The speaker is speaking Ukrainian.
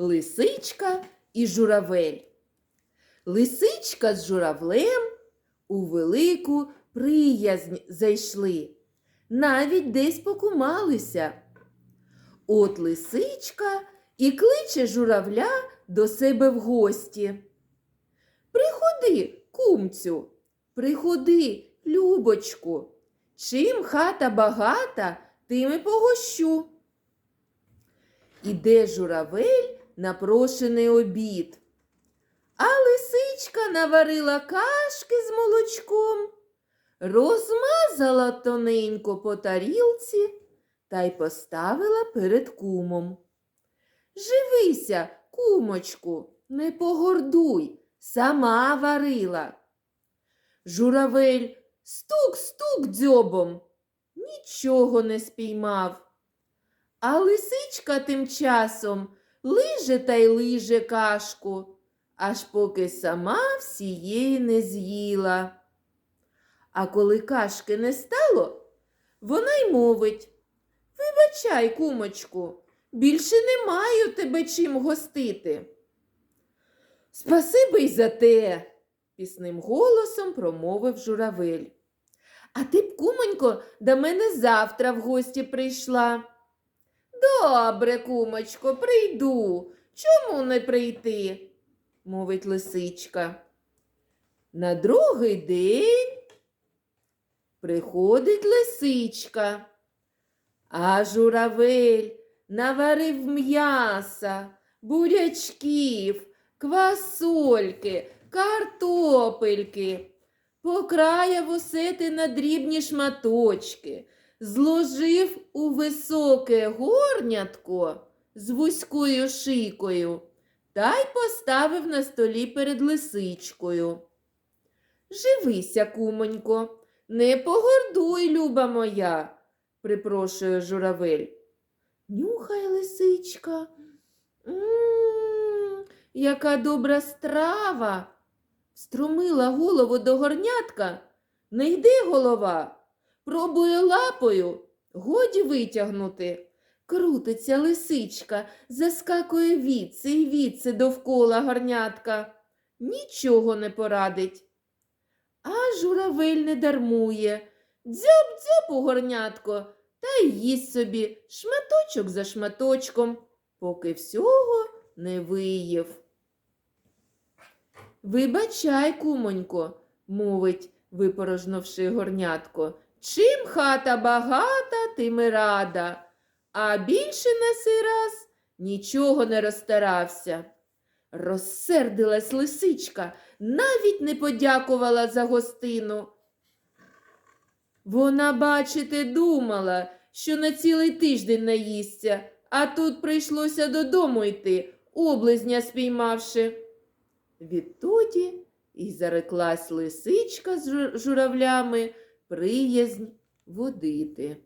Лисичка і журавель. Лисичка з журавлем у велику приязнь зайшли, навіть десь покумалися. От лисичка і кличе журавля до себе в гості. Приходи, кумцю, приходи, любочку. Чим хата багата, тим і погощу. Іде журавель на прошений обід. А лисичка наварила кашки з молочком, розмазала тоненько по тарілці та й поставила перед кумом. Живися, кумочку, не погордуй, сама варила. Журавель стук-стук дзьобом, нічого не спіймав. А лисичка тим часом лиже та й лиже кашку, аж поки сама всієї не з'їла. А коли кашки не стало, вона й мовить Вибачай, кумочку, більше не маю тебе чим гостити. Спасибо й за те, пісним голосом промовив журавель. А ти б, кумонько, до мене завтра в гості прийшла. Добре, кумочко, прийду. Чому не прийти? мовить лисичка. На другий день приходить лисичка, а журавель наварив м'яса, бурячків, квасольки, картопельки, покраяв усе те на дрібні шматочки, зложив у високе горнятко з вузькою шийкою та й поставив на столі перед лисичкою. Живися, кумонько, не погордуй, люба моя, припрошує журавель. Нюхай лисичка. М, яка добра страва. Струмила голову до горнятка. Не йде голова. Пробує лапою, годі витягнути. Крутиться лисичка, заскакує віце й віце довкола горнятка. Нічого не порадить. А журавель не дармує. Дзьоб-дзьоб у горнятко та й їсть собі шматочок за шматочком, поки всього не виїв. Вибачай, кумонько, мовить, випорожнувши горнятко. Чим хата багата, тим і рада, а більше на сей раз нічого не розстарався. Розсердилась лисичка, навіть не подякувала за гостину. Вона, бачите, думала, що на цілий тиждень наїсться, а тут прийшлося додому йти, облизня спіймавши. Відтоді і зареклась лисичка з журавлями приязнь водити.